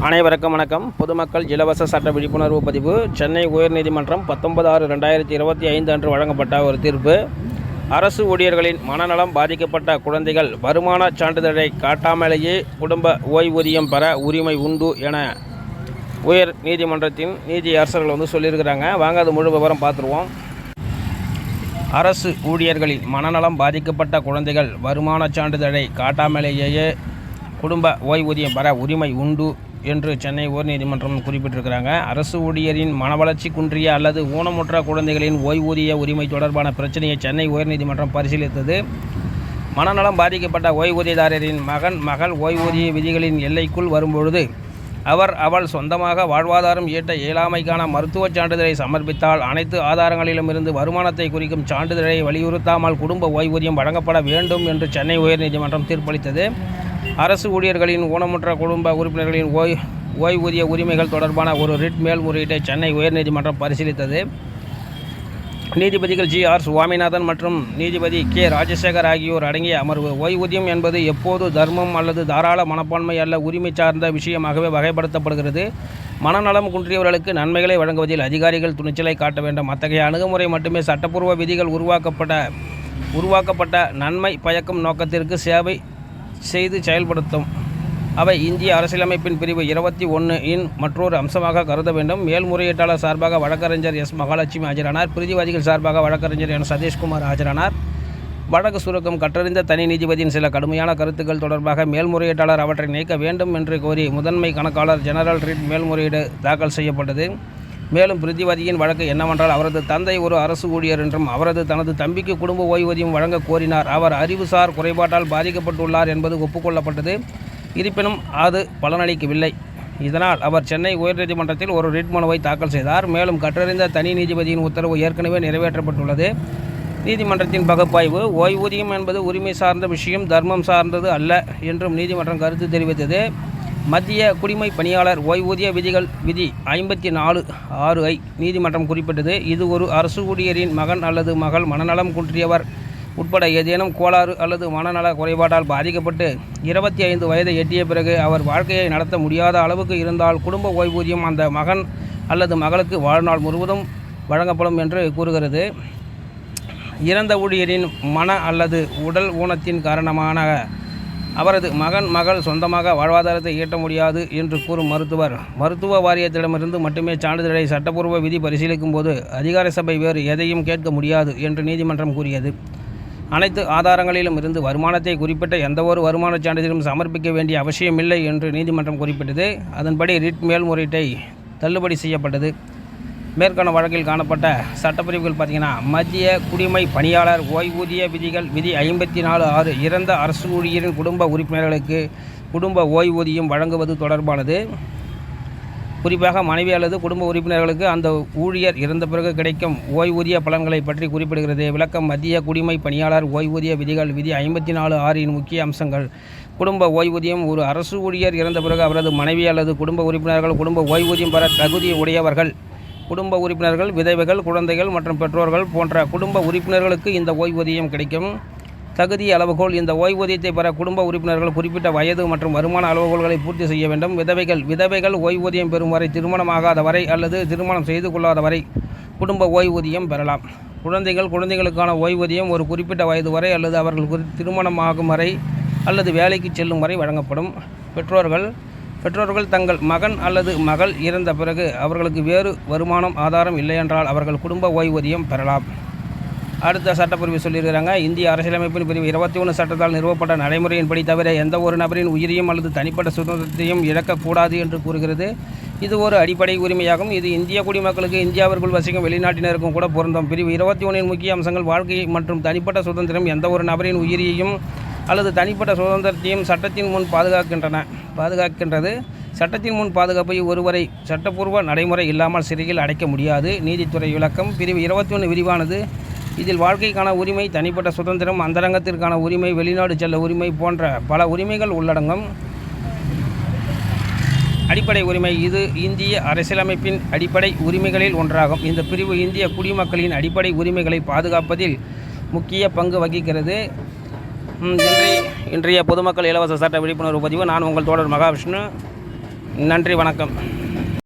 அனைவருக்கும் வணக்கம். பொதுமக்கள் இலவச சட்ட விழிப்புணர்வு பதிவு சென்னை உயர்நீதிமன்றம் பத்தொன்பது ஆறு ரெண்டாயிரத்தி இருபத்தி ஐந்து அன்று வழங்கப்பட்ட ஒரு தீர்ப்பு. அரசு ஊழியர்களின் மனநலம் பாதிக்கப்பட்ட குழந்தைகள் வருமான சான்றிதழை காட்டாமலேயே குடும்ப ஓய்வூதியம் பெற உரிமை உண்டு என உயர் நீதிமன்றத்தின் நீதி அரசர்கள் வந்து சொல்லியிருக்கிறாங்க. வாங்க அது முழு விவரம் பார்த்துருவோம். அரசு ஊழியர்களின் மனநலம் பாதிக்கப்பட்ட குழந்தைகள் வருமான சான்றிதழை காட்டாமலேயே குடும்ப ஓய்வூதியம் பெற உரிமை உண்டு என்று சென்னை உயர்நீதிமன்றம் குறிப்பிட்டிருக்கிறாங்க. அரசு ஊழியரின் மனவளர்ச்சி குன்றிய அல்லது ஊனமுற்ற குழந்தைகளின் ஓய்வூதிய உரிமை தொடர்பான பிரச்சனையை சென்னை உயர்நீதிமன்றம் பரிசீலித்தது. மனநலம் பாதிக்கப்பட்ட ஓய்வூதியதாரரின் மகன் மகள் ஓய்வூதிய விதிகளின் எல்லைக்குள் வரும்பொழுது அவர் அவள் சொந்தமாக வாழ்வாதாரம் ஈட்ட இயலாமைக்கான மருத்துவச் சான்றிதழை சமர்ப்பித்தால் அனைத்து ஆதாரங்களிலுமிருந்து வருமானத்தை குறிக்கும் சான்றிதழை வலியுறுத்தாமல் குடும்ப ஓய்வூதியம் வழங்கப்பட வேண்டும் என்று சென்னை உயர்நீதிமன்றம் தீர்ப்பளித்தது. அரசு ஊழியர்களின் ஊனமுற்ற குடும்ப உறுப்பினர்களின் ஓய் ஓய்வூதிய உரிமைகள் தொடர்பான ஒரு ரிட் மேல்முறையீட்டை சென்னை உயர்நீதிமன்றம் பரிசீலித்தது. நீதிபதிகள் ஜி. ஆர். சுவாமிநாதன் மற்றும் நீதிபதி கே. ராஜசேகர் ஆகியோர் அடங்கிய அமர்வு. ஓய்வூதியம் என்பது எப்போது தர்மம் அல்லது தாராள மனப்பான்மை அல்ல உரிமை சார்ந்த விஷயமாகவே வகைப்படுத்தப்படுகிறது. மனநலம் குன்றியவர்களுக்கு நன்மைகளை வழங்குவதில் அதிகாரிகள் துணிச்சலை காட்ட வேண்டும். அத்தகைய அணுகுமுறை மட்டுமே சட்டப்பூர்வ விதிகள் உருவாக்கப்பட்ட உருவாக்கப்பட்ட நன்மை பயக்கும் நோக்கத்திற்கு சேவை செய்து செயல்படுத்தும். அவை இந்திய அரசியலமைப்பின் பிரிவு இருபத்தி ஒன்று இன் மற்றொரு அம்சமாக கருத வேண்டும். மேல்முறையீட்டாளர் சார்பாக வழக்கறிஞர் எஸ். மகாலட்சுமி ஆஜரானார். பிரதிவாதிகள் சார்பாக வழக்கறிஞர் என். சதீஷ்குமார் ஆஜரானார். வழக்கு சுருக்கம் கற்றறிந்த தனி நீதிபதியின் சில கடுமையான கருத்துக்கள் தொடர்பாக மேல்முறையீட்டாளர் அவற்றை நீக்க வேண்டும் என்று கோரி முதன்மை கணக்காளர் ஜெனரல் ரீட் மேல்முறையீடு தாக்கல் செய்யப்பட்டது. மேலும் பிரதிவாதியின் வழக்கு என்னவென்றால் அவரது தந்தை ஒரு அரசு ஊழியர் என்றும் அவரது தனது தம்பிக்கு குடும்ப ஓய்வூதியம் வழங்க கோரினார். அவர் அறிவுசார் குறைபாட்டால் பாதிக்கப்பட்டுள்ளார் என்பது ஒப்புக்கொள்ளப்பட்டது. இருப்பினும் அது பலனளிக்கவில்லை. இதனால் அவர் சென்னை உயர்நீதிமன்றத்தில் ஒரு ரிட் மனுவை தாக்கல் செய்தார். மேலும் கற்றறிந்த தனி நீதிபதியின் உத்தரவு ஏற்கனவே நிறைவேற்றப்பட்டுள்ளது. நீதிமன்றத்தின் பகுப்பாய்வு ஓய்வூதியம் என்பது உரிமை சார்ந்த விஷயம் தர்மம் சார்ந்தது அல்ல என்றும் நீதிமன்றம் கருத்து தெரிவித்தது. மத்திய குடிமை பணியாளர் ஓய்வூதிய விதிகள் விதி ஐம்பத்தி நாலு ஆறு ஐ நீதிமன்றம் குறிப்பிட்டது. இது ஒரு அரசு ஊழியரின் மகன் அல்லது மகள் மனநலம் குன்றியவர் உட்பட ஏதேனும் கோளாறு அல்லது மனநல குறைபாட்டால் பாதிக்கப்பட்டு இருபத்தி ஐந்து வயதை எட்டிய பிறகு அவர் வாழ்க்கையை நடத்த முடியாத அளவுக்கு இருந்தால் குடும்ப ஓய்வூதியம் அந்த மகன் அல்லது மகளுக்கு வாழ்நாள் முழுவதும் வழங்கப்படும் என்று கூறுகிறது. இறந்த ஊழியரின் மன அல்லது உடல் ஊனத்தின் காரணமான அவரது மகன் மகள் சொந்தமாக வாழ்வாதாரத்தை ஈட்ட முடியாது என்று கூறும் மருத்துவர். மருத்துவ வாரியத்திடமிருந்து மட்டுமே சான்றிதழை சட்டப்பூர்வ விதி பரிசீலிக்கும் போது அதிகார சபை வேறு எதையும் கேட்க முடியாது என்று நீதிமன்றம் கூறியது. அனைத்து ஆதாரங்களிலும் இருந்து வருமானத்தை குறிப்பிட்ட எந்தவொரு வருமான சான்றிதழும் சமர்ப்பிக்க வேண்டிய அவசியமில்லை என்று நீதிமன்றம் குறிப்பிட்டது. அதன்படி ரிட் மேல்முறையீட்டை தள்ளுபடி செய்யப்பட்டது. மேற்கொண்ட வழக்கில் காணப்பட்ட சட்டப்பிரிவுகள் பார்த்தீங்கன்னா மத்திய குடிமை பணியாளர் ஓய்வூதிய விதிகள் விதி ஐம்பத்தி நாலு ஆறு இறந்த அரசு ஊழியரின் குடும்ப உறுப்பினர்களுக்கு குடும்ப ஓய்வூதியம் வழங்குவது தொடர்பானது. குறிப்பாக மனைவி அல்லது குடும்ப உறுப்பினர்களுக்கு அந்த ஊழியர் இறந்த பிறகு கிடைக்கும் ஓய்வூதிய பலன்களை பற்றி குறிப்பிடுகிறது. விளக்கம் மத்திய குடிமை பணியாளர் ஓய்வூதிய விதிகள் விதி ஐம்பத்தி நாலு ஆறின் முக்கிய அம்சங்கள். குடும்ப ஓய்வூதியம் ஒரு அரசு ஊழியர் இறந்த பிறகு அவரது மனைவி அல்லது குடும்ப உறுப்பினர்கள் குடும்ப ஓய்வூதியம் பெற தகுதி உடையவர்கள். குடும்ப உறுப்பினர்கள் விதவைகள் குழந்தைகள் மற்றும் பெற்றோர்கள் போன்ற குடும்ப உறுப்பினர்களுக்கு இந்த ஓய்வூதியம் கிடைக்கும். தகுதி அளவுகோல் இந்த ஓய்வூதியத்தை பெற குடும்ப உறுப்பினர்கள் குறிப்பிட்ட வயது மற்றும் வருமான அளவுகோல்களை பூர்த்தி செய்ய வேண்டும். விதவைகள் விதவைகள் ஓய்வூதியம் பெறும் வரை திருமணமாகாத வரை அல்லது திருமணம் செய்து கொள்ளாத வரை குடும்ப ஓய்வூதியம் பெறலாம். குழந்தைகள் குழந்தைகளுக்கான ஓய்வூதியம் ஒரு குறிப்பிட்ட வயது வரை அல்லது அவர்கள் திருமணமாகும் வரை அல்லது வேலைக்கு செல்லும் வரை வழங்கப்படும். பெற்றோர்கள் பெற்றோர்கள் தங்கள் மகன் அல்லது மகள் இறந்த பிறகு அவர்களுக்கு வேறு வருமானம் ஆதாரம் இல்லையென்றால் அவர்கள் குடும்ப ஓய்வூதியம் பெறலாம். அடுத்த சட்டப்பிரிவு சொல்லியிருக்கிறாங்க இந்திய அரசியலமைப்பின் பிரிவு இருபத்தி ஒன்று சட்டத்தால் நிறுவப்பட்ட நடைமுறையின்படி தவிர எந்த ஒரு நபரின் உயிரையும் அல்லது தனிப்பட்ட சுதந்திரத்தையும் இழக்கக்கூடாது என்று கூறுகிறது. இது ஒரு அடிப்படை உரிமையாகும். இது இந்திய குடிமக்களுக்கு இந்தியாவிற்குள் வசிக்கும் வெளிநாட்டினருக்கும் கூட பொருந்தும். பிரிவு இருபத்தி ஒன்றின் முக்கிய அம்சங்கள் வாழ்க்கை மற்றும் தனிப்பட்ட சுதந்திரம். எந்த ஒரு நபரின் உயிரியையும் அல்லது தனிப்பட்ட சுதந்திரத்தையும் சட்டத்தின் முன் பாதுகாக்கின்றன. பாதுகாக்கின்றது. சட்டத்தின் முன் பாதுகாப்பை ஒருவரை சட்டப்பூர்வ நடைமுறை இல்லாமல் சிறையில் அடைக்க முடியாது. நீதித்துறை விளக்கம். பிரிவு இருபத்தி ஒன்று விரிவானது. இதில் வாழ்க்கைக்கான உரிமை தனிப்பட்ட சுதந்திரம் அந்தரங்கத்திற்கான உரிமை வெளிநாடு செல்ல உரிமை போன்ற பல உரிமைகள் உள்ளடங்கும். அடிப்படை உரிமை இது இந்திய அரசியலமைப்பின் அடிப்படை உரிமைகளில் ஒன்றாகும். இந்த பிரிவு இந்திய குடிமக்களின் அடிப்படை உரிமைகளை பாதுகாப்பதில் முக்கிய பங்கு வகிக்கிறது. இன்றைய இன்றைய பொதுமக்கள் இலவச சட்ட விழிப்புணர்வு பதிவு. நான் உங்கள் தோழர் மகாவிஷ்ணு. நன்றி வணக்கம்.